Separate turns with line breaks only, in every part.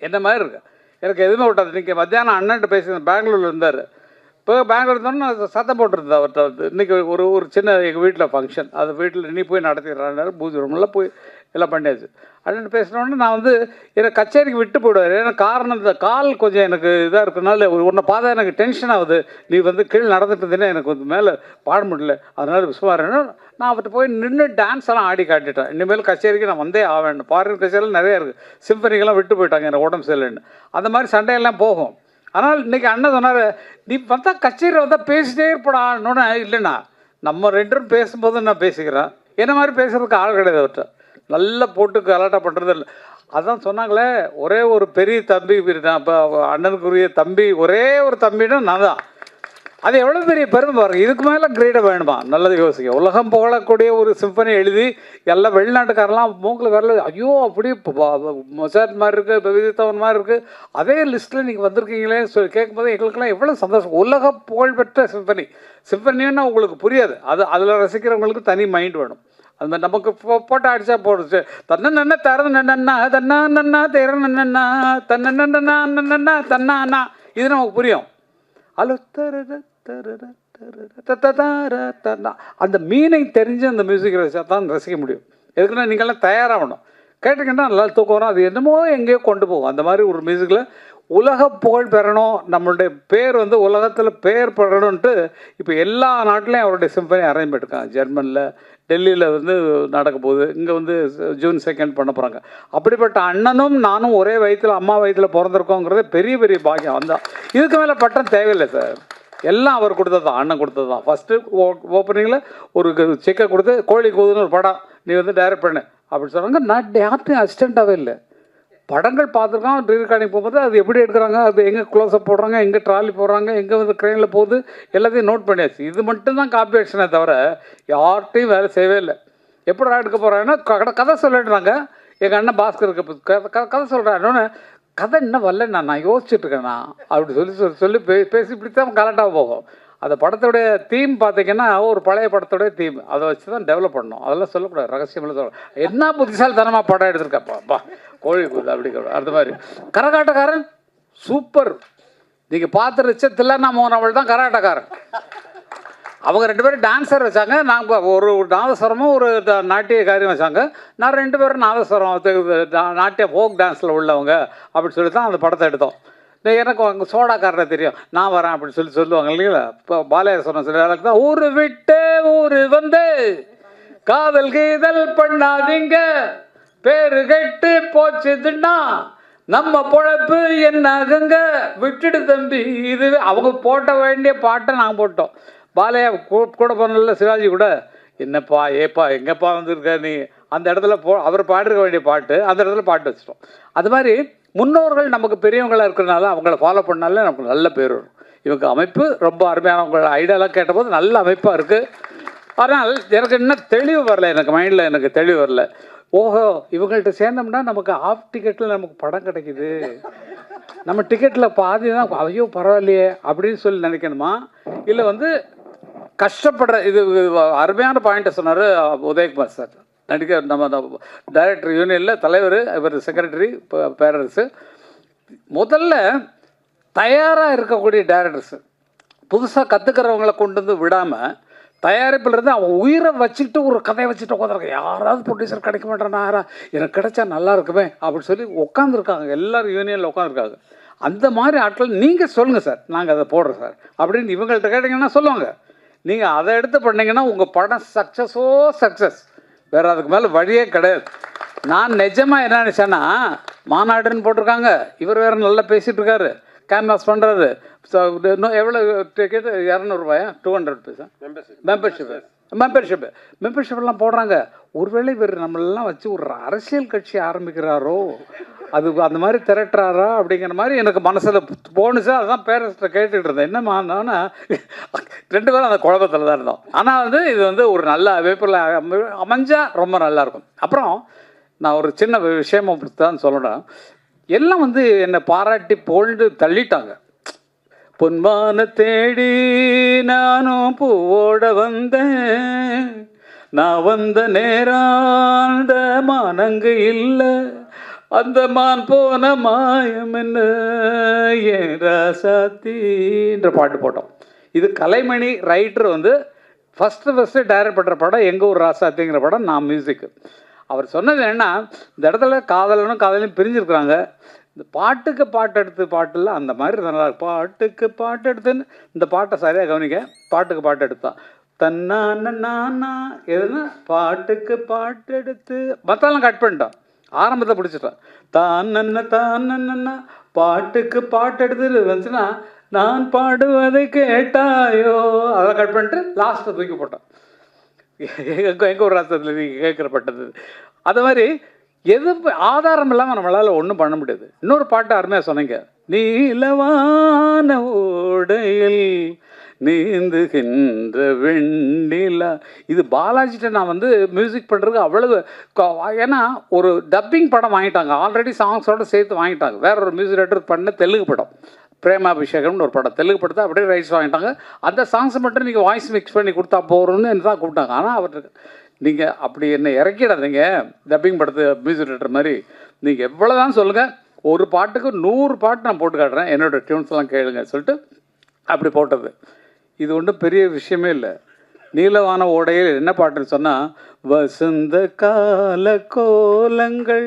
என்ன மாதிரி இருக்கு? எனக்கு எதுவுமே விட்டாது இன்றைக்கி மத்தியானம் அண்ணன்ட்டு பேசி பெங்களூரில் இருந்தார். இப்போ பெங்களூர் இருந்தோன்னு சத்தம் போட்டிருந்தேன் அவர்கிட்ட வந்து. இன்றைக்கி ஒரு ஒரு சின்ன எங்கள் வீட்டில் ஃபங்க்ஷன் அது வீட்டில் நீ போய் நடத்திடுறாரு பூஜை ரூமில் போய் எல்லாம் பண்ணியாச்சு. அப்படின்னு பேசினோடனே நான் வந்து என்னை கச்சேரிக்கு விட்டு போயிடுவார். ஏன்னா காரணம் இந்த கால் கொஞ்சம் எனக்கு இதாக இருக்கனால உன்னை பார்த்தா எனக்கு டென்ஷன் ஆகுது. நீ வந்து கீழே நடந்துட்டு இருந்தேன்னா எனக்கு வந்து மேலே பாட முடியல. அதனால விஸ்வாரன்னு நான் அவர்கிட்ட போய் நின்று டான்ஸ் எல்லாம் ஆடி காட்டிட்டேன். இனிமேல் கச்சேரிக்கு நான் வந்தே ஆவேன். பாரின் கச்சேரியில் நிறைய இருக்குது சிம்பனிக்கெல்லாம் விட்டு போயிட்டாங்க எனக்கு உடம்பு சரியில்லைன்னு அந்த மாதிரி சண்டையெல்லாம் போகும். ஆனால் இன்னைக்கு அண்ணன் சொன்னார் நீ பார்த்தா கச்சேரியில் வந்தால் பேசிட்டே இருப்படான்னு இல்லைண்ணா. நம்ம ரெண்டும் பேசும்போது நான் பேசிக்கிறேன். என்ன மாதிரி பேசுகிறதுக்கு ஆள் கிடையாது அவர்கிட்ட. நல்லா போட்டு கலாட்டா பண்ணுறது இல்லை. அதான் சொன்னாங்களே ஒரே ஒரு பெரிய தம்பி இப்போ அண்ணனுக்குரிய தம்பி ஒரே ஒரு தம்பின்னா நான் தான் அது எவ்வளோ பெரிய பெருமை பாருங்க. இதுக்கு மேலே கிரேடை வேணுமா? நல்லது யோசிக்க உலகம் புகழக்கூடிய ஒரு சிம்பனி எழுதி எல்லாம் வெளிநாட்டுக்காரெல்லாம் மூக்கில் வரல ஐயோ அப்படியே மொசாட் மாதிரி இருக்குது இப்போ மாதிரி இருக்குது அதே லிஸ்ட்டில் நீங்கள் வந்திருக்கீங்களே சொல்லி கேட்கும்போது எங்களுக்கெல்லாம் எவ்வளோ சந்தோஷம். உலக புகழ்பெற்ற சிம்பனி சிம்பனின்னா உங்களுக்கு புரியாது. அது அதில் ரசிக்கிறவங்களுக்கு தனி மைண்ட் வேணும். அது மாதிரி நமக்கு போ போட்டு அடிச்சா போடுச்சு. தன்ன நன்ன தர நன்னா தன்னா நன்னா தேர நன்னா தன்ன நன்னா நன்னா தன்னா இது நமக்கு புரியும். அலு தரத தரத அந்த மீனிங் தெரிஞ்சு அந்த மியூசிக் ரசிச்சா தான் ரசிக்க முடியும். எதுக்குன்னா நீங்கள்லாம் தயாராகணும். கேட்டிங்கன்னா நல்லா தூக்கம் வரும். அது என்னமோ எங்கேயோ கொண்டு போகும். அந்த மாதிரி ஒரு மியூசிக்கில் உலக புகழ் பெறணும். நம்மளுடைய பேர் வந்து உலகத்தில் பேர் பெறணுன்ட்டு இப்போ எல்லா நாட்டிலையும் அவருடைய சிம்பனி அரேஞ்ச் பண்ணிருக்காங்க. ஜெர்மனில் டெல்லியில் வந்து நடக்க போகுது. இங்கே வந்து ஜூன் செகண்ட் பண்ண போகிறாங்க அப்படிப்பட்ட அண்ணனும் நானும் ஒரே வயிற்றில் அம்மா வயிற்றில் பிறந்திருக்கோங்கிறது பெரிய பெரிய பாக்கியம். அந்த இதுக்கு மேலே பட்டம் தேவையில்லை சார் எல்லாம் அவர் கொடுத்தது தான் அண்ணன் கொடுத்தது தான். ஃபஸ்ட்டு ஓப்பனிங்கில் ஒரு செக்கை கொடுத்து கோழி கூதுன்னு ஒரு படம் நீ வந்து டைரக்ட் பண்ணு. அப்படின்னு சொன்னாங்க. நான் யார்ட்டையும் அசிஸ்டண்ட்டாகவே இல்லை. படங்கள் பார்த்துருக்கோம். ரீரெக்கார்டிங் போகும்போது அது எப்படி எடுக்கிறாங்க அது எங்கே க்ளோஸ்அப் போடுறாங்க எங்கே ட்ராலி போடுறாங்க எங்கே வந்து க்ரெயினில் போகுது எல்லாத்தையும் நோட் பண்ணியாச்சு. இது மட்டும்தான் காப்பி ஆக்ஷனே தவிர யார்கிட்டையும் வேலை செய்யவே இல்லை. எப்படா எடுக்க போகிறாங்கன்னா கதை கதை சொல்லிடுறாங்க. எங்கள் அண்ணன் பாஸ்கருக்கு கதை கதை கதை சொல்கிறாருன்னு கதை இன்னும் வரலண்ணா நான் யோசிச்சுட்டு இருக்கேண்ணா அப்படி சொல்லி சொல்லி சொல்லி பே பேசி இப்படி தான் கரெக்டாக போகும். அந்த படத்துடைய தீம் பார்த்தீங்கன்னா ஒரு பழைய படத்துடைய தீம் அதை வச்சு தான் டெவலப் பண்ணணும். அதெல்லாம் சொல்லக்கூடாது. ரகசியமெல்லாம் சொல்ல என்ன புத்திசாலித்தனமாக படம் எடுத்திருக்கப்பா கோழி கூது அப்படி அந்த மாதிரி. கரகாட்டக்காரன்? சூப்பர் நீங்கள் பார்த்து ரிச்சத்தில் நான் மோனவள் தான் கரகாட்டக்காரன். அவங்க ரெண்டு பேரும் டான்ஸர் வச்சாங்க. நாங்கள் ஒரு நாதஸ்வரமும் ஒரு நாட்டிய காரியம் வச்சாங்க. நான் ரெண்டு பேரும் நாதஸ்வரம் நாட்டிய ஃபோக் டான்ஸில் உள்ளவங்க அப்படின்னு சொல்லி தான் அந்த படத்தை எடுத்தோம். எனக்கு அங்கே சோடாக்காரரை தெரியும். நான் வரேன் அப்படின்னு சொல்லி சொல்லுவாங்க இல்லைங்களா? இப்போ பாலேஸ்வரன் சொல்லி தான் ஊர் விட்டு ஊர் வந்து காதல் கீதல் பண்ணாதீங்க. பேரு கெட்டு போச்சுதுன்னா நம்ம பொழப்பு என்னாகுங்க விட்டுடு தம்பி இது அவங்க போட்ட வேண்டிய பாட்டை நாங்கள் போட்டோம். பாலையா கூ- கூட போனல சிவாஜி கூட என்னப்பா ஏப்பா எங்கப்பா வந்திருக்க நீ? அந்த இடத்துல போ அவர் பாடிருக்க வேண்டிய பாட்டு அந்த இடத்துல பாட்டு வச்சிட்டோம். அது மாதிரி முன்னோர்கள் நமக்கு பெரியவங்களாக இருக்கிறனால அவங்கள ஃபாலோ பண்ணாலே நமக்கு நல்ல பேர் வரும். இவங்க அமைப்பு ரொம்ப அருமையானவங்கள ஐடியாலாம் கேட்டபோது நல்ல அமைப்பாக இருக்குது ஆனால் எனக்கு இன்னும் தெளிவு வரல எனக்கு மைண்டில் எனக்கு தெளிவு வரல. ஓஹோ இவங்கள்ட்ட சேர்ந்தோம்னா நமக்கு ஆஃப் டிக்கெட்டில் நமக்கு படம் கிடைக்குது. நம்ம டிக்கெட்டில் பாதி தான் ஐயோ பரவாயில்லையே அப்படின்னு சொல்லி நினைக்கணுமா? இல்லை வந்து கஷ்டப்படுற இது இது அருமையான பாயிண்ட்டை சொன்னார் உதயகுமார் சார் நடிக்க நம்ம டைரக்டர் யூனியனில் தலைவர் இவர் செக்ரட்டரி பேரரசு. முதல்ல தயாராக இருக்கக்கூடிய டேரக்டர்ஸு புதுசாக கற்றுக்கிறவங்களை கொண்டு வந்து விடாமல் தயாரிப்பில் இருந்து அவன் உயிரை வச்சுக்கிட்டு ஒரு கதையை வச்சுட்டு உட்காந்துருக்க யாராவது ப்ரொடியூசர் கிடைக்க மாட்டேன்னா யாரா? எனக்கு கிடைச்சா நல்லா இருக்குமே அப்படின்னு சொல்லி உட்காந்துருக்காங்க எல்லோரும் யூனியனில் உட்காந்துருக்காங்க அந்த மாதிரி ஆட்கள் நீங்கள் சொல்லுங்கள் சார். நாங்கள் அதை போடுறோம் சார். அப்படின்னு இவங்கள்ட்ட கேட்டிங்கன்னா சொல்லுவாங்க. நீங்கள் அதை எடுத்து பண்ணிங்கன்னா உங்கள் படம் சக்ஸஸோ சக்ஸஸ் வேறு அதுக்கு மேலே வழியே கிடையாது. நான் நிஜமாக என்ன நினச்சேன்னா மாநாடுன்னு போட்டிருக்காங்க. இவர் வேறு நல்லா பேசிகிட்டு இருக்காரு கேன்வாஸ் பண்ணுறாரு இன்னும் எவ்வளோ டிக்கெட் இரநூறுபாயா? டூ ஹண்ட்ரட் ருபீஸா மெம்பர்ஷிப்பு மெம்பர்ஷிப்பு மெம்பர்ஷிப்லாம் போடுறாங்க. ஒருவேளை இவர் நம்மளெல்லாம் வச்சு ஒரு அரசியல் கட்சி ஆரம்பிக்கிறாரோ? அது அந்த மாதிரி திரட்டுறாரா அப்படிங்கிற மாதிரி எனக்கு மனசில் போணுச்சு. அதுதான் பேரண்ட்ஸ்கிட்ட கேட்டுக்கிட்டு இருந்தேன். என்னம்மா ரெண்டு பேரும் அந்த குழப்பத்தில் தான் இருந்தோம். ஆனால் வந்து இது வந்து ஒரு நல்ல அமைப்பில் அமைஞ்சால் ரொம்ப நல்லா இருக்கும். அப்புறம் நான் ஒரு சின்ன விஷயமா தான் சொல்லணும். எல்லாம் வந்து என்னை பாராட்டி போல்டு தள்ளிட்டாங்க. பொன்மான தேடி நானும் பூவோட வந்தேன். நான் வந்த நேரம் அந்த மானங்கு இல்லை. அந்த மான் போன மாயம் என்ன? ஏன் ராசாத்தின்ற பாட்டு போட்டோம். இது கலைமணி ரைட்டர் வந்து ஃபஸ்ட்டு ஃபஸ்ட்டு டைரக்ட் பண்ணுற படம் எங்கள் ஊர் ராசாத்திங்கிற படம் நான் மியூசிக்கு அவர் சொன்னது என்னன்னா இந்த இடத்துல காதலனும் காதலையும் பிரிஞ்சிருக்கிறாங்க. இந்த பாட்டுக்கு பாட்டு எடுத்து பாட்டில் அந்த மாதிரி நல்லா பாட்டுக்கு பாட்டு எடுத்துன்னு இந்த பாட்டை சரியாக கவனிக்க பாட்டுக்கு பாட்டு எடுத்தான் தன்னான நானா எதுனா பாட்டுக்கு பாட்டு எடுத்து மற்றெல்லாம் கட் பண்ணிட்டான் ஆரம்பத்தை பிடிச்சிட்டான். தான் நன்ன தான் நன்னா பாட்டுக்கு பாட்டு எடுத்து வந்துச்சுன்னா நான் பாடுவதை கேட்டாயோ? அதை கட் பண்ணிட்டு லாஸ்ட்டை தூக்கி போட்டான். எங்கள் ஒரு ராசத்தில் நீ கேட்குறப்பட்டது அது மாதிரி எது ஆதாரம் இல்லாமல் நம்மளால் ஒன்றும் பண்ண முடியாது. இன்னொரு பாட்டு அருமையாக சொன்னீங்க. நீலவான ஓடையில் நீந்துகின்ற வெண்ணிலா. இது பாலாஜிட்ட நான் வந்து மியூசிக் பண்ணுறதுக்கு அவ்வளவு ஏன்னா ஒரு டப்பிங் படம் வாங்கிட்டாங்க. ஆல்ரெடி சாங்ஸோடு சேர்த்து வாங்கிட்டாங்க. வேற ஒரு மியூசிக் டைரக்டர் பண்ண தெலுங்கு படம். பிரேமாபிஷேகம்னு ஒரு படம். தெலுங்கு படத்தை அப்படியே ரைட்ஸ் வாங்கிட்டாங்க. அந்த சாங்ஸை மட்டும் நீங்கள் வாய்ஸ் மிக்ஸ் பண்ணி கொடுத்தா போகிறோன்னு என்ன தான் கூப்பிட்டாங்க. ஆனால் அவருக்கு நீங்கள் அப்படி என்ன இறக்கிடாதீங்க. டப்பிங் படத்து மியூசிக் டைரக்டர் மாதிரி நீங்கள் எவ்வளோ தான் சொல்லுங்கள் ஒரு பாட்டுக்கு நூறு பாட்டு நான் போட்டு காட்டுறேன். என்னோட டியூன்ஸ்லாம் கேளுங்க சொல்லிட்டு அப்படி போட்டது. இது ஒன்றும் பெரிய விஷயமே இல்லை. நீலவான ஓடையில் என்ன பாட்டுன்னு சொன்னால் வசந்த கால கோலங்கள்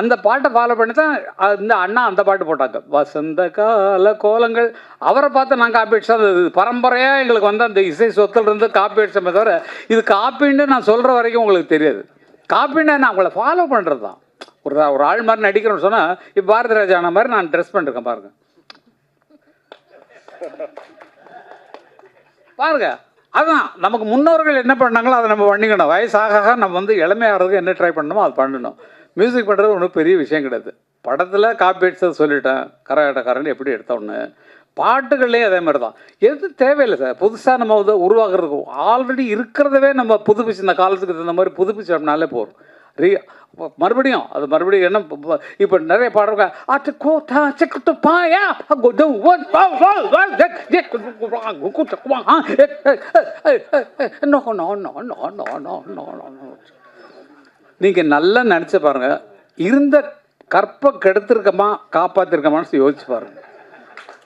அந்த பாட்டை ஃபாலோ பண்ணி தான் இந்த அண்ணா அந்த பாட்டு போட்டாங்க. வசந்த கால கோலங்கள். அவரை பார்த்து நான் காப்பி அடிச்சா பரம்பரையாக எங்களுக்கு வந்து அந்த இசை சொத்துல இருந்து காப்பி அடிச்சமே தவிர இது காப்பின்னு நான் சொல்கிற வரைக்கும் உங்களுக்கு தெரியாது. காப்பின்னு நான் அவங்கள ஃபாலோ பண்ணுறது தான் ஒரு ஒரு ஆள் மாதிரி நடிக்கிறோம்னு சொன்னால் இப்போ பாரதி ராஜா ஆன மாதிரி நான் ட்ரெஸ் பண்ணிருக்கேன் பாருங்க. பாருங்க. அதான் நமக்கு முன்னோர்கள் என்ன பண்ணாங்களோ அதை நம்ம பண்ணிக்கணும். வயசாக ஆக நம்ம வந்து இளமையாகிறதுக்கு என்ன ட்ரை பண்ணணுமோ அது பண்ணணும். மியூசிக் பண்ணுறது ஒன்றும் பெரிய விஷயம் கிடையாது படத்தில் காப்பியடிச்சதை சொல்லிட்டேன் கரகாட்டக்காரன் எப்படி எடுத்தோன்னு பாட்டுகள்லேயும் அதே மாதிரி தான் எது தேவையில்லை சார் புதுசாக நம்ம வந்து உருவாக்குறதுக்கு ஆல்ரெடி இருக்கிறதவே நம்ம புதுப்பிச்சு இந்த காலத்துக்கு தகுந்த மாதிரி புதுப்பிச்சோம்னாலே போகிறோம் ரீ மறுபடியும் அது மறுபடியும் என்ன இப்போ நிறைய பாடுறாங்க அட்டு கோட்டா செக்குட்டு பாயா no no no no no no no நீங்கள் நல்லா நினச்சி பாருங்க. இருந்த கற்பை கெடுத்திருக்கமா காப்பாற்றிருக்கமான்னு யோசிச்சு பாருங்க.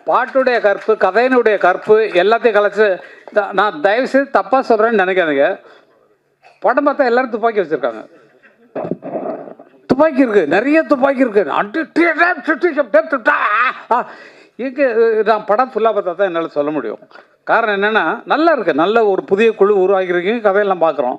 பாட்டுடைய கற்பு கதையினுடைய கற்பு எல்லாத்தையும் கலைச்சு த- நான் தயவுசெய்து தப்பாக சொல்கிறேன்னு நினைக்காதீங்க. படம் பார்த்தா எல்லாரும் துப்பாக்கி வச்சுருக்காங்க. துப்பாக்கி இருக்கு நிறைய துப்பாக்கி இருக்கு. அட்டு டேப் நான் படம் ஃபுல்லாக பார்த்தா தான் என்னால் சொல்ல முடியும். காரணம் என்னென்னா நல்லா இருக்குது நல்ல ஒரு புதிய குழு உருவாக்கியிருக்கீங்க கதையெல்லாம் பார்க்குறோம்.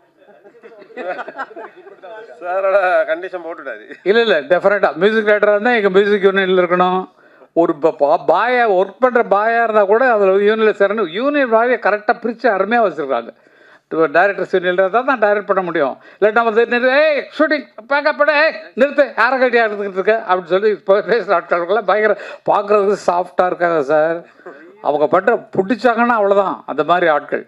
சாரோட கண்டிஷன் போட்டுட்டாரு.
இல்லை இல்லை டெஃபினட்டாக மியூசிக் டைரக்டராக இருந்தால் எங்கள் மியூசிக் யூனியனில் இருக்கணும். ஒரு ப- பா- பாயா ஒர்க் பண்ணுற பாயாக இருந்தால் கூட அதில் யூனியனில் சேரணும். யூனியன் பாயை கரெக்டாக பிரித்து அருமையாக வச்சுருக்காங்க. டேரக்டர் யூனியனில் தான் தான் டைரக்ட் பண்ண முடியும். இல்லை நம்ம நிறு ஏய் ஷூட்டிங் பேக்கப் பண்ண ஏய் நிறுத்து யாரை கட்டியாக எடுத்துக்கிட்டு இருக்க? அப்படின்னு சொல்லி இப்போ பேசுகிற ஆட்களுக்கெல்லாம் பயங்கர பார்க்குறதுக்கு சாஃப்டாக இருக்காங்க சார் அவங்க பண்ணுற பிடிச்சாங்கன்னா அவ்வளோதான் அந்த மாதிரி ஆட்கள்.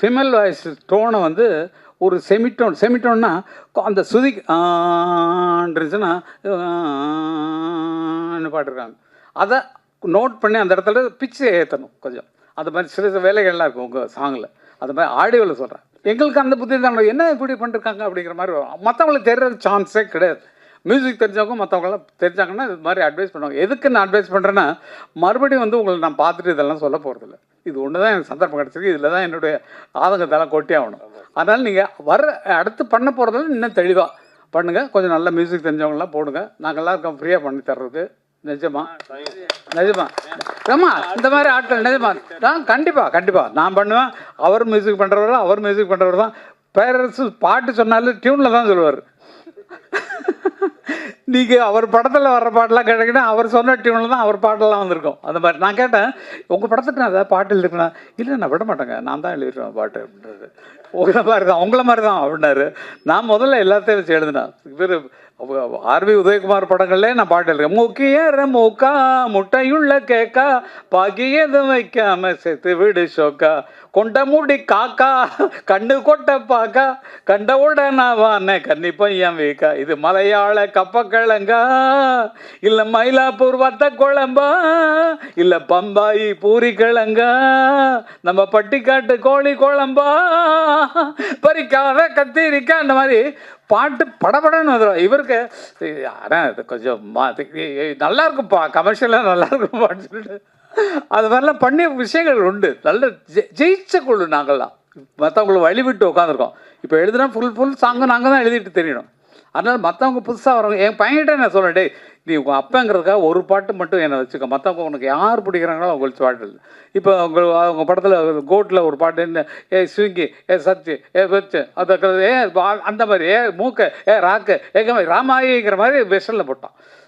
ஃபிமேல் வாய்ஸ் டோனை வந்து ஒரு செமிட்டோன் செமிட்டோன்னா அந்த சுதி இருந்துச்சுன்னா பாட்டுருக்காங்க அதை நோட் பண்ணி அந்த இடத்துல பிச்சை ஏற்றணும் கொஞ்சம். அந்த மாதிரி சில சில வேலைகள்லாம் இருக்கும் உங்கள் சாங்கில் அந்த மாதிரி ஆடியோவில் சொல்கிறேன் எங்களுக்கு அந்த புத்தி தான் என்ன இப்படி பண்ணிருக்காங்க அப்படிங்கிற மாதிரி வரும். மற்றவங்களுக்கு தெரியறது சான்ஸே கிடையாது. மியூசிக் தெரிஞ்சவங்க மற்றவங்களாம் தெரிஞ்சாங்கன்னா இது மாதிரி அட்வைஸ் பண்ணுவாங்க. எதுக்கு நான் அட்வைஸ் பண்ணுறேன்னா மறுபடியும் வந்து உங்களை நான் பார்த்துட்டு இதெல்லாம் சொல்ல போகிறதில்ல இது ஒன்று தான் எனக்கு சந்தர்ப்பம் கிடச்சிருக்கு. இதில் தான் என்னுடைய ஆதங்கத்தெல்லாம் கொட்டி ஆகணும். அதனால் நீங்கள் வர அடுத்து பண்ண போகிறதுல இன்னும் தெளிவாக பண்ணுங்கள் கொஞ்சம் நல்ல மியூசிக் தெரிஞ்சவங்களாம் போடுங்க. நாங்கள்லாம் இருக்கோம் ஃப்ரீயாக பண்ணி தர்றது நிஜமா? நிஜமா. ஆமா இந்த மாதிரி ஆட்கள் நிஜமா? நான் கண்டிப்பாக கண்டிப்பாக நான் பண்ணுவேன். அவர் மியூசிக் பண்ணுறவர் அவர் மியூசிக் பண்ணுறவர் தான். பேரரசு பாட்டு சொன்னாலும் டியூனில் தான் சொல்லுவார். நீங்கள் அவர் படத்தில் வர்ற பாட்டெல்லாம் கேட்டீங்கன்னா அவர் சொன்ன டியூனில் தான் அவர் பாட்டெல்லாம் வந்திருக்கும். அந்த மாதிரி. நான் கேட்டேன் உங்கள் படத்துக்கு நான் ஏதாவது பாட்டு எழுதிருக்கேன்? இல்லை நான் விட மாட்டேங்க. நான் தான் எழுதிருவேன் பாட்டு அப்படின்றது உங்களை மாதிரி தான் உங்களை மாதிரி தான் அப்படின்னாரு. நான் முதல்ல எல்லாத்தையும் வச்சு எழுதினேன். இவர் ஆர்வி உதயகுமார் படங்கள்லேயே நான் பாட்டு எழுதுறேன். முக்கியற மூக்கா முட்டையுள்ள கேக்கா பாக்கியது வைக்காம செத்து விடு ஷோக்கா. கொண்ட மூடி காக்கா கண்ணு கொட்ட பாக்கா. கண்ட உடனே கன்னி பையன் வீக்கா. இது மலையாள கப்பக்கிழங்கா? இல்லை மயிலாப்பூர் வத்த குழம்பா? இல்லை பம்பாயி பூரி கிழங்கா? நம்ம பட்டிக்காட்டு கோழி குழம்பா? பறிக்காத கத்திரிக்கா அந்த மாதிரி பாட்டு படபடன்னு வந்துடும் இவருக்கு ஆனால் இது கொஞ்சம் மா- நல்லா இருக்கும்ப்பா கமர்ஷியலாக நல்லா இருக்கும்ப்பான்னு சொல்லிட்டு. அது மாதிரிலாம் பண்ணிய விஷயங்கள் உண்டு. நல்ல ஜெ- ஜெயிச்ச குழு நாங்கள்லாம். மற்றவங்களை வழிவிட்டு உட்காந்துருக்கோம் இப்போ எழுதுனா ஃபுல் ஃபுல் சாங்கு நாங்கள் தான் எழுதிட்டு தெரியணும். அதனால் மற்றவங்க புதுசாக வரவங்க என் பையன்கிட்ட நான் சொல்கிறேன் டேய் நீ உங்கள் அப்பங்கிறதுக்காக ஒரு பாட்டு மட்டும் என்னை வச்சுக்க. மற்றவங்க உனக்கு யார் பிடிக்கிறாங்களோ அவங்களுக்கு பாட்டு இப்போ உங்க அவங்க படத்தில் கோட்டில் ஒரு பாட்டு என்ன ஏ ஸ்விங்கி ஏ சச்சு ஏ வச்சு. அது ஏ அந்த மாதிரி ஏ மூக்க ஏ ராக்கு ஏங்க மாதிரி ராமாயிங்கிற மாதிரி வெஸ்டனில் போட்டான்.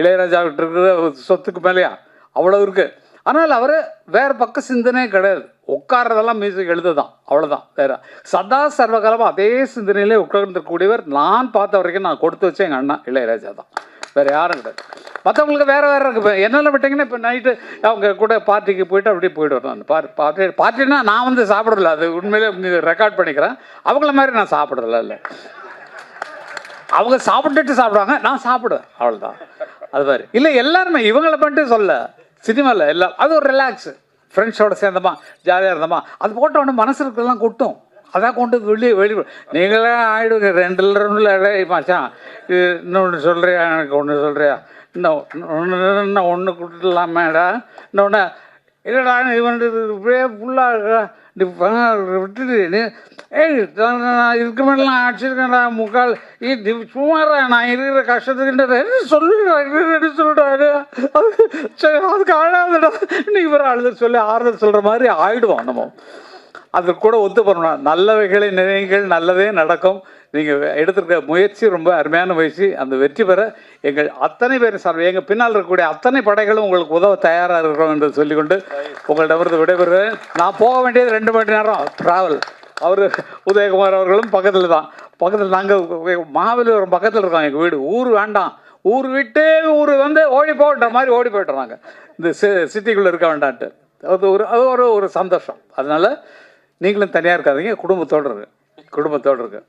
இளையராஜா இருக்கிற சொத்துக்கு மேலேயா? அவ்வளோ இருக்குது ஆனால் அவர் வேறு பக்க சிந்தனையே கிடையாது. உட்கார்றதெல்லாம் மியூசிக் எழுததான். அவ்வளோதான் வேற சதா சர்வகாலமாக அதே சிந்தனையிலே உட்கார்ந்துருக்கக்கூடியவர் நான் பார்த்த வரைக்கும் நான் கொடுத்து வச்சேன் எங்கள் அண்ணா இளையராஜா தான். வேறு யாரும் கிடையாது. மற்றவங்களுக்கு வேறு வேறு இருக்கு. இப்போ விட்டிங்கன்னா இப்போ நைட்டு அவங்க கூட பார்ட்டிக்கு போயிட்டு அப்படியே போயிடுவேன் நான். பார் பார்ட்டி பார்ட்டினா நான் வந்து சாப்பிடல அது உண்மையிலே ரெக்கார்ட் பண்ணிக்கிறேன். அவங்கள மாதிரி நான் சாப்பிடல இல்லை அவங்க சாப்பிட்டுட்டு சாப்பிடுவாங்க. நான் சாப்பிடுவேன். அவ்வளோதான் அது மாதிரி இல்லை எல்லாருமே இவங்களை மட்டும் சொல்ல சினிமாவில் எல்லாம் அது ஒரு ரிலாக்ஸு ஃப்ரெண்ட்ஸோட சேர்ந்தமா ஜாலியாக இருந்தோமா அது போட்ட உடனே மனசு இருக்கலாம் கொட்டும். அதான் கொண்டு வெளியே வெளியே நீங்களே ஆயிடுங்க ரெண்டு ரெண்டுல மச்சான் இது இன்னொன்று சொல்கிறியா எனக்கு ஒன்று சொல்கிறியா இன்னும் ஒன்று இன்னும் ஒன்று கொடுத்துடலாமேடா? இன்னொன்று இல்லைடா இவன் இப்படியே ஃபுல்லாக விட்டுட்டு ஏய் நான் இதுக்கு மேலாம் அடிச்சிருக்கேன்டா முக்கால் ஏ சும்மாரா நான் இருக்கிற கஷ்டத்துக்குன்றது. சொல்லுடா என்ன சொல்கிறாரு சரி அதுக்கு அழாதுடா நீ இவர் அழுது சொல்லி ஆறுதல் சொல்கிற மாதிரி ஆயிடுவோம் நம்ம. அது கூட ஒத்து பண்ணணும் நல்லவைகளை நினைங்கள் நல்லதே நடக்கும். நீங்கள் எடுத்திருக்க முயற்சி ரொம்ப அருமையான முயற்சி. அந்த வெற்றி பெற எங்கள் அத்தனை பேர் சார் எங்கள் பின்னால் இருக்கக்கூடிய அத்தனை படைகளும் உங்களுக்கு உதவ தயாராக இருக்கிறோம் என்று சொல்லிக்கொண்டு உங்களிடமிருந்து விடைபெறுகிறேன். நான் போக வேண்டியது ரெண்டு மணி நேரம் ட்ராவல் அவர் உதயகுமார் அவர்களும் பக்கத்தில் தான். பக்கத்தில் நாங்கள் மகாபலிபுரம் பக்கத்தில் இருக்கோம் எங்கள் வீடு. ஊர் வேண்டாம். ஊர் விட்டு ஊர் வந்து ஓடி போன்ற மாதிரி ஓடி போய்ட்டோம் நாங்கள் இந்த சி சிட்டிக்குள்ளே இருக்க வேண்டான்ட்டு. அது ஒரு அது ஒரு ஒரு சந்தோஷம். அதனால் நீங்களும் தனியாக இருக்காதீங்க குடும்பத்தோடு இருக்கு குடும்பத்தோடு இருக்கு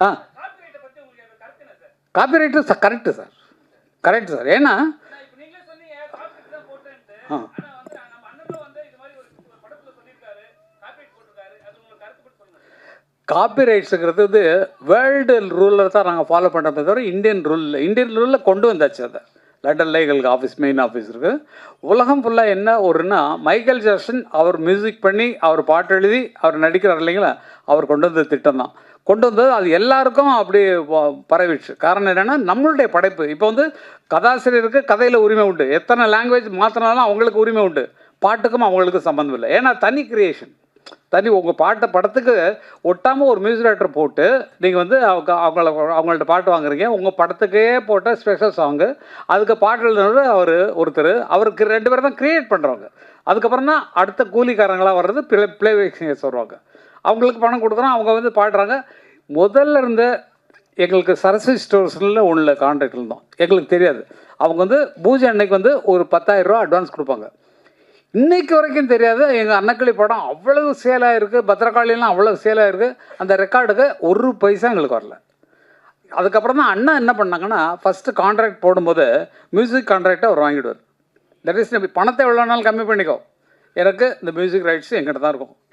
ஆ. Copyright correct sir correct sir ஏன்னா ஆ. காப்பி ரைட்ஸுங்கிறது வந்து வேர்ல்டு ரூலில் தான் நாங்கள் ஃபாலோ பண்ணுறதை தவிர இந்தியன் ரூலில் இந்தியன் ரூலில் கொண்டு வந்தாச்சு அதை. லண்டனில் எங்களுக்கு ஆஃபீஸ் மெயின் ஆஃபீஸ் இருக்குது உலகம் ஃபுல்லாக என்ன ஒருன்னா மைக்கேல் ஜாக்சன் அவர் மியூசிக் பண்ணி அவர் பாட்டு எழுதி அவர் நடிக்கிறார் இல்லைங்களா? அவர் கொண்டு வந்த திட்டம் தான். கொண்டு வந்தது அது எல்லாருக்கும் அப்படி ப- பரவிடுச்சு. காரணம் என்னென்னா நம்மளுடைய படைப்பு. இப்போ வந்து கதாசிரியருக்கு கதையில் உரிமை உண்டு. எத்தனை லாங்குவேஜ் மாற்றினாலும் அவங்களுக்கு உரிமை உண்டு. பாட்டுக்கும் அவங்களுக்கு சம்மந்தம் இல்லை. ஏன்னா தனி கிரியேஷன் தனி உங்கள் பாட்டை படத்துக்கு ஒட்டாமல் ஒரு மியூசிக் டைரக்டர் போட்டு நீங்கள் வந்து அவங்க அவங்கள அவங்கள்ட்ட பாட்டு வாங்குறீங்க. உங்கள் படத்துக்கே போட்ட ஸ்பெஷல் சாங்கு அதுக்கு பாட்டு எழுதுனவர் அவர் ஒருத்தர். அவருக்கு ரெண்டு பேரும் தான் க்ரியேட் பண்ணுறவங்க அதுக்கப்புறம் தான் அடுத்த கூலிக்காரங்களாக வர்றது பிளே ப்ளே சிங்கர்ஸ் வருவாங்க. அவங்களுக்கு பணம் கொடுக்குறோம் அவங்க வந்து பாடுறாங்க. முதல்ல இருந்த எங்களுக்கு சரஸ்வதி ஸ்டோர்ஸில் உள்ள கான்ட்ராக்ட் இருந்தோம். எங்களுக்கு தெரியாது. அவங்க வந்து பூஜை அன்னைக்கு வந்து ஒரு 10000 ரூபா அட்வான்ஸ் கொடுப்பாங்க. இன்றைக்கு வரைக்கும் தெரியாது. எங்கள் அன்னக்கிளி படம் அவ்வளவு சேலாக இருக்குது பத்திரகாளியெல்லாம் அவ்வளவு சேலாக இருக்குது அந்த ரெக்கார்டுக்கு ஒரு பைசா எங்களுக்கு வரல. அதுக்கப்புறம் தான் அண்ணா என்ன பண்ணாங்கன்னா ஃபஸ்ட்டு கான்ட்ராக்ட் போடும்போது மியூசிக் கான்ட்ராக்டை அவர் வாங்கிடுவார். தட் இஸ் பணத்தை எவ்வளோ நாள் கம்மி பண்ணிக்கோ. எனக்கு இந்த மியூசிக் ரைட்ஸ் எங்கிட்ட தான் இருக்கும்.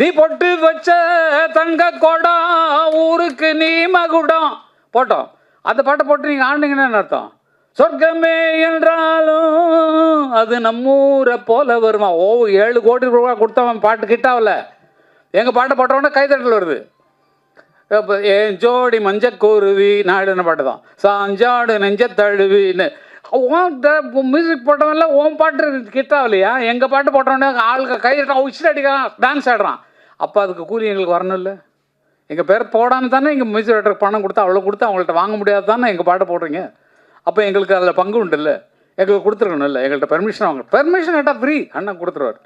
நீ பொட்டு வச்ச தங்க கொடம் ஊருக்கு நீ மகுடம். போட்டோம். அந்த பாட்டை போட்டு நீங்கள் ஆண்டிங்கன்னா என்ன அர்த்தம்? சொர்க்கமே என்றாலும் அது நம்மூரை போல வருமா? ஓ ஏழு கோடி ரூபா கொடுத்தவன் பாட்டு கிட்டாவில். எங்கள் பாட்டை போட்டவொடனே கைதட்டல் வருது. இப்போ என் ஜோடி மஞ்சக்கூருவி நாடுன பாட்டு தான். சாஞ்சாடு நெஞ்ச தழுவின்னு. மியூசிக் போட்டவன்ல ஓன் பாட்டு கிட்டாவில்லையா? எங்கள் பாட்டு போட்டவொடனே ஆளுக்கு கைதட்டான் உச்சிட்டு அடிக்கிறான். டான்ஸ் ஆடுறான். அப்போ அதுக்கு கூலி எங்களுக்கு வரணும்ல. எங்கள் பேர் போடாமல் தானே எங்கள் மியூசிக் டைரக்டருக்கு பணம் கொடுத்தா அவ்வளோ கொடுத்து அவங்கள்ட்ட வாங்க முடியாது தானே எங்கள் பாட்டை போடுறீங்க? அப்போ எங்களுக்கு அதில் பங்கு உண்டு இல்லை எங்களுக்கு இல்லை எங்கள்கிட்ட பெர்மிஷன் வாங்க பெர்மிஷன் கேட்டால் ஃப்ரீ அண்ணன் கொடுத்துருவார்.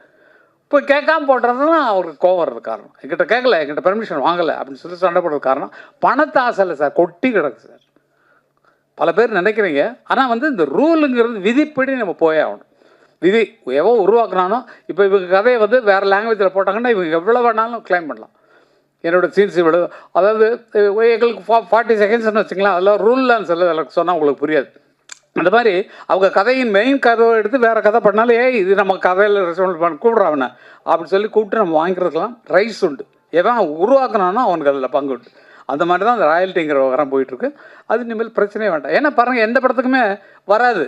இப்போ கேட்காம போடுறதுனா அவருக்கு கோவம் வர்றது காரணம். எங்கிட்ட கேட்கல எங்கிட்ட பெர்மிஷன் வாங்கலை அப்படின்னு சொல்லி சண்டை போடுறது காரணம். பணத்தை ஆசை இல்லை சார் கொட்டி கிடக்கு சார். பல பேர் நினைக்கிறீங்க. ஆனால் வந்து இந்த ரூலுங்கிறது விதிப்படி நம்ம போயே ஆகணும். விதி எவோ உருவாக்குனானோ இப்போ இவங்க கதையை வந்து வேறு லாங்குவேஜில் போட்டாங்கன்னா இவங்க எவ்வளோ வேணாலும் கிளைம் பண்ணலாம். என்னோட சீன்ஸ் இவ்வளோ அதாவது எங்களுக்கு ஃபா ஃபார்ட்டி செகண்ட்ஸ்னு வச்சுக்கலாம் அதில் ரூல்லாம் சொல்ல எனக்கு சொன்னால் உங்களுக்கு புரியாது. அந்த மாதிரி அவங்க கதையின் மெயின் கதவை எடுத்து வேறு கதை பண்ணாலும் ஏய் இது நம்ம கதையில் ரெஸ்பான்ஸ் பண்ண கூப்பிட்றாவன அப்படின்னு சொல்லி கூப்பிட்டு நம்ம வாங்கிக்கிறதுக்கெல்லாம் ரைஸ் உண்டு. எவன் உருவாக்குனானோ அவனுக்கு அதில் பங்கு உண்டு. அந்த மாதிரி தான் அந்த ராயல்ட்டிங்கிற வரம் போயிட்டுருக்கு அது இனிமேல் பிரச்சனையே வேண்டாம். ஏன்னா பாருங்கள் எந்த படத்துக்குமே வராது.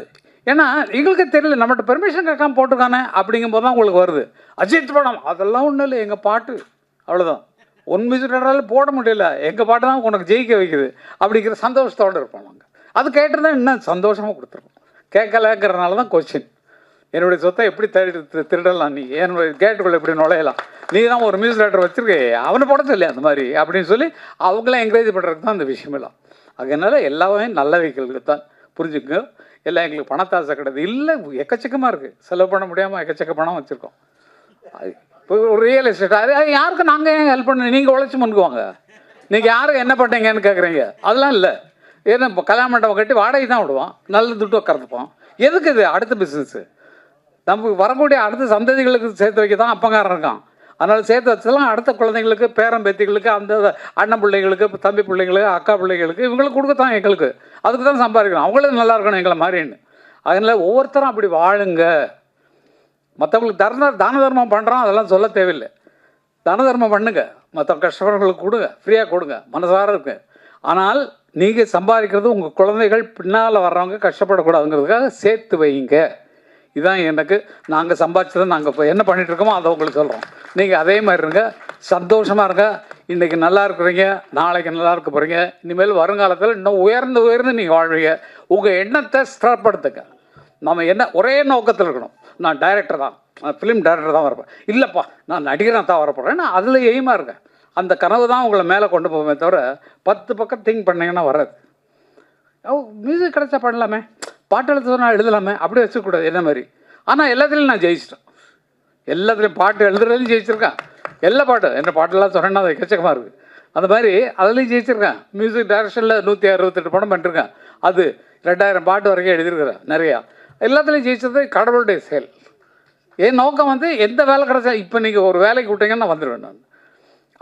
ஏன்னா எங்களுக்கு தெரியல நம்மகிட்ட பெர்மிஷன் கேட்காம போட்டிருக்கானே அப்படிங்கும்போது தான் உங்களுக்கு வருது. அஜித் படம் அதெல்லாம் ஒன்றும் இல்லை எங்கள் பாட்டு. அவ்வளோதான் ஒன் மியூசிக் போட முடியல. எங்கள் பாட்டு தான் உனக்கு ஜெயிக்க வைக்குது அப்படிங்கிற சந்தோஷத்தோடு இருப்போம் நாங்கள் அது கேட்டிருந்தா இன்னும் சந்தோஷமாக கொடுத்துருப்போம் கேட்கலங்கிறதுனால தான் கொஸ்டின் என்னுடைய சொத்தை எப்படி திருடி திரு- திருடலாம் நீ? என்னுடைய கேட்டுக்குள்ளே எப்படி நுழையலாம்? நீ தான் ஒரு மியூசிக் டேரக்டர் வச்சுருக்கே அவனை போட சொல்லி அந்த மாதிரி அப்படின்னு சொல்லி அவங்களாம் என்கரேஜ் பண்ணுறதுக்கு தான் அந்த விஷயமெல்லாம் அதனால எல்லாமே நல்ல வைக்கிறது தான். புரிஞ்சுக்கங்க. எல்லாம் எங்களுக்கு பணத்தாசை கிடையாது. இல்லை எக்கச்சக்கமாக இருக்குது செலவு பண்ண முடியாமல் எக்கச்சக்க பணம் வச்சுருக்கோம். இப்போ ஒரு ரியல் எஸ்டேட் அது யாருக்கும் நாங்கள் ஏன் ஹெல்ப் பண்ண நீங்கள் உழைச்சி பண்ணுவாங்க நீங்கள் யாருக்கு என்ன பண்ணீங்கன்னு கேட்குறீங்க அதெல்லாம் இல்லை. ஏன்னா இப்போ கல்யாண மண்டபம் கட்டி வாடகை தான் விடுவோம். நல்ல துட்டு உட்காந்துப்போம் எதுக்கு இது? அடுத்த பிஸ்னஸ்ஸு நமக்கு வரக்கூடிய அடுத்த சந்ததிகளுக்கு சேர்த்து வைக்க தான் அப்பங்காரன் இருக்கான். அதனால் சேர்த்து வச்சதெல்லாம் அடுத்த குழந்தைங்களுக்கு பேரன் பேத்திகளுக்கு அந்த அண்ணன் பிள்ளைங்களுக்கு தம்பி பிள்ளைங்களுக்கு அக்கா பிள்ளைங்களுக்கு இவங்களுக்கு கொடுக்கத்தான் எங்களுக்கு. அதுக்கு தான் சம்பாதிக்கணும். அவங்களும் நல்லா இருக்கணும் எங்களை மாதிரின்னு அதனால் ஒவ்வொருத்தரும் அப்படி வாழுங்க. மற்றவங்களுக்கு தர்ம தான தர்மம் பண்ணுறோம் அதெல்லாம் சொல்ல தேவையில்லை. தான தர்மம் பண்ணுங்க. மற்ற கஷ்டப்படுறவங்களுக்கு கொடுங்க. ஃப்ரீயாக கொடுங்க. மனசார இருக்கு ஆனால் நீங்கள் சம்பாதிக்கிறது உங்கள் குழந்தைகள் பின்னால் வர்றவங்க கஷ்டப்படக்கூடாதுங்கிறதுக்காக சேர்த்து வைங்க. இதான் எனக்கு நாங்கள் சம்பாதிச்சதை நாங்கள் இப்போ என்ன பண்ணிகிட்ருக்கோமோ இருக்கோமோ அதை உங்களுக்கு சொல்கிறோம் நீங்கள் அதே மாதிரி இருங்க. சந்தோஷமாக இருங்க. இன்றைக்கி நல்லா இருக்கிறீங்க. நாளைக்கு நல்லா இருக்க போகிறீங்க இனிமேல் வருங்காலத்தில் இன்னும் உயர்ந்து உயர்ந்து நீங்கள் வாழ்வீங்க. உங்கள் எண்ணத்தை ஸ்திரப்படுத்துங்க. நம்ம என்ன ஒரே நோக்கத்தில் இருக்கணும். நான் டைரக்டர் தான். நான் ஃபிலிம் டைரக்டர் தான் வரப்போம் இல்லைப்பா நான் நடிகராக தான் வரப்போகிறேன் அதில் எய்மாக இருக்கேன் அந்த கனவு தான் உங்களை மேலே கொண்டு போவேன் தவிர பத்து பக்கம் திங்க் பண்ணீங்கன்னா வராது. ஓ மியூசிக் கிடைச்சா பண்ணலாமே. பாட்டு நான் எழுதலாமே அப்படி வச்சுக்கூடாது என்ன மாதிரி? ஆனால் எல்லாத்துலேயும் நான் ஜெயிச்சிட்டேன். எல்லாத்துலேயும் பாட்டு எழுதுறதுலையும் ஜெயிச்சிருக்கேன். எல்லா பாட்டும் என்ன பாட்டெல்லாம் சொன்னேன்னா அது எக்கச்சக்கமாக இருக்குது அந்த மாதிரி அதுலேயும் ஜெயிச்சிருக்கேன். மியூசிக் டைரக்ஷனில் நூற்றி அறுபத்தெட்டு படம் பண்ணிருக்கேன். அது ரெண்டாயிரம் பாட்டு வரைக்கும் எழுதியிருக்கிறேன் நிறையா. எல்லாத்துலேயும் ஜெயிச்சது கடவுளுடைய செயல். என் நோக்கம் வந்து எந்த வேலை கிடைச்சா இப்போ நீங்கள் ஒரு வேலைக்கு விட்டீங்கன்னா வந்துடுவேன் நான்.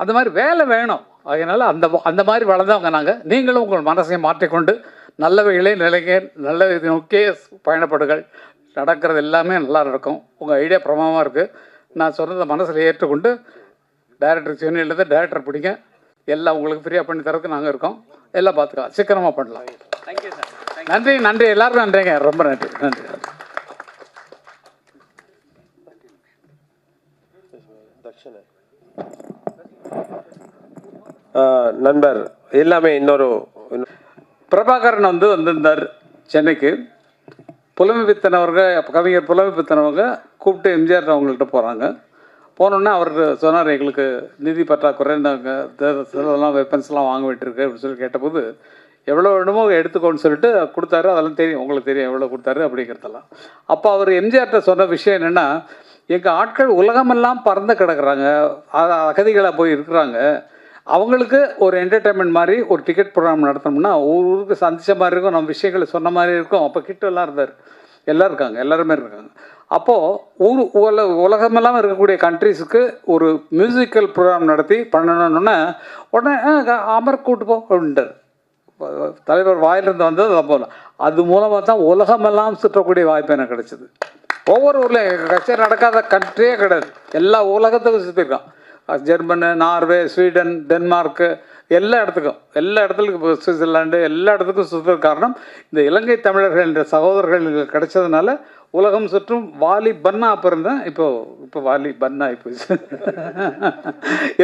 அந்த மாதிரி வேலை வேணும். அதனால் அந்த அந்த மாதிரி வளர்ந்தவங்க நாங்கள் நீங்களும் உங்கள் மனசையும் மாற்றிக்கொண்டு நல்லவைகளே நிலைங்க நல்ல இது நோக்கிய பயணப்படுகள் நடக்கிறது எல்லாமே நல்லா நடக்கும். உங்கள் ஐடியா பிரமாதமாக இருக்குது நான் சொன்னதை மனசில் ஏற்றுக்கொண்டு டைரக்டர் சென்னையிலேருந்து டைரக்டர் பிடிங்க. எல்லாம் உங்களுக்கு ஃப்ரீயாக பண்ணி தரதுக்கு நாங்கள் இருக்கோம். எல்லாம் பார்த்துக்கலாம் சீக்கிரமாக பண்ணலாம். நன்றி நன்றி. எல்லாருக்கும் நன்றிங்க. ரொம்ப நன்றி நன்றி
நண்பர் எல்லாமே இன்னொரு-
பிரபாகரன் வந்து வந்திருந்தார் சென்னைக்கு. புலமை பித்தனவர்கள் கவிஞர் புலமை பித்தனவங்க கூப்பிட்டு எம்ஜிஆர் அவங்கள்ட்ட போகிறாங்க போனோன்னே அவர் சொன்னார் எங்களுக்கு நிதி பற்றாக்குறை நாங்கள் செலவெல்லாம் வெப்பன்ஸ்லாம் வாங்க வேண்டியிருக்கு அப்படின்னு சொல்லி கேட்டபோது எவ்வளோ வேணுமோ எடுத்துக்கோன்னு சொல்லிட்டு கொடுத்தாரு. அதெல்லாம் தெரியும். உங்களுக்கு தெரியும் எவ்வளோ கொடுத்தாரு அப்படிங்கிறதெல்லாம். அப்போ அவர் எம்ஜிஆர்கிட்ட சொன்ன விஷயம் என்னென்னா எங்கள் ஆட்கள் உலகமெல்லாம் பறந்து கிடக்குறாங்க. அகதிகளாக போய் இருக்கிறாங்க. அவங்களுக்கு ஒரு என்டர்டைன்மெண்ட் மாதிரி ஒரு டிக்கெட் ப்ரோக்ராம் நடத்தணும்னா ஒவ்வொரு ஊருக்கு சந்திச்ச மாதிரி இருக்கும் நம்ம விஷயங்களை சொன்ன மாதிரி இருக்கும். அப்போ கிட்ட எல்லாம் இருந்தார் எல்லாம் இருக்காங்க. எல்லாருமே இருக்காங்க. அப்போது ஊர் உல உலகமெல்லாம் இருக்கக்கூடிய கண்ட்ரீஸுக்கு ஒரு மியூசிக்கல் ப்ரோக்ராம் நடத்தி பண்ணணுன்னா உடனே அமர் கூட்டு போ அப்படின்ட்டார். தலைவர் வாயிலிருந்து வந்தது அது போல அது மூலமாக தான் உலகமெல்லாம் சுற்றக்கூடிய வாய்ப்பு எனக்கு கிடைச்சிது. ஒவ்வொரு ஊரில் கட்சி நடக்காத கண்ட்ரியே கிடையாது. எல்லா உலகத்துக்கும் சுற்றிருக்கான் ஜெர்மனு நார்வே ஸ்வீடன் டென்மார்க்கு எல்லா இடத்துக்கும். எல்லா இடத்துலையும் இப்போ சுவிட்சர்லாண்டு எல்லா இடத்துக்கும் சுற்றுறது காரணம் இந்த இலங்கை தமிழர்கள் என்ற சகோதரர்கள் கிடைச்சதுனால உலகம் சுற்றும் வாலி பன்னா பிறந்தேன். இப்போ இப்போ வாலி பன்னா ஆகிப்போச்சு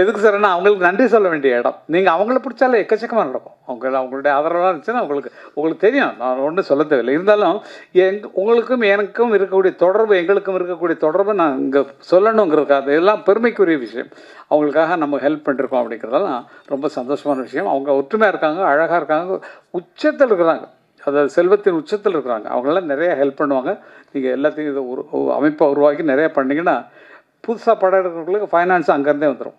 எதுக்கு சார்னா அவங்களுக்கு நன்றி சொல்ல வேண்டிய இடம். நீங்கள் அவங்கள பிடிச்சாலே எக்கச்சக்கமாக நடக்கும். அவங்க அவங்களுடைய ஆதரவாக இருந்துச்சுன்னா உங்களுக்கு உங்களுக்கு தெரியும். நான் ஒன்றும் சொல்ல தேவையில்லை இருந்தாலும் எங் உங்களுக்கும் எனக்கும் இருக்கக்கூடிய தொடர்பு எங்களுக்கும் இருக்கக்கூடிய தொடர்பை நான் இங்கே சொல்லணுங்கிறதுக்காக இதெல்லாம் பெருமைக்குரிய விஷயம். அவங்களுக்காக நம்ம ஹெல்ப் பண்ணிருக்கோம் அப்படிங்கிறதெல்லாம் ரொம்ப சந்தோஷமான விஷயம். அவங்க ஒற்றுமையாக இருக்காங்க அழகாக இருக்காங்க உச்சத்தில் இருக்கிறாங்க. அதாவது செல்வத்தின் உச்சத்தில் இருக்கிறாங்க. அவங்களாம் நிறைய ஹெல்ப் பண்ணுவாங்க. நீங்கள் எல்லாத்தையும் இதை ஒரு அமைப்பை உருவாக்கி நிறைய பண்ணிங்கன்னா புதுசாக படம் எடுக்கிறவங்களுக்கு ஃபைனான்ஸ் அங்கேருந்தே வந்துடும்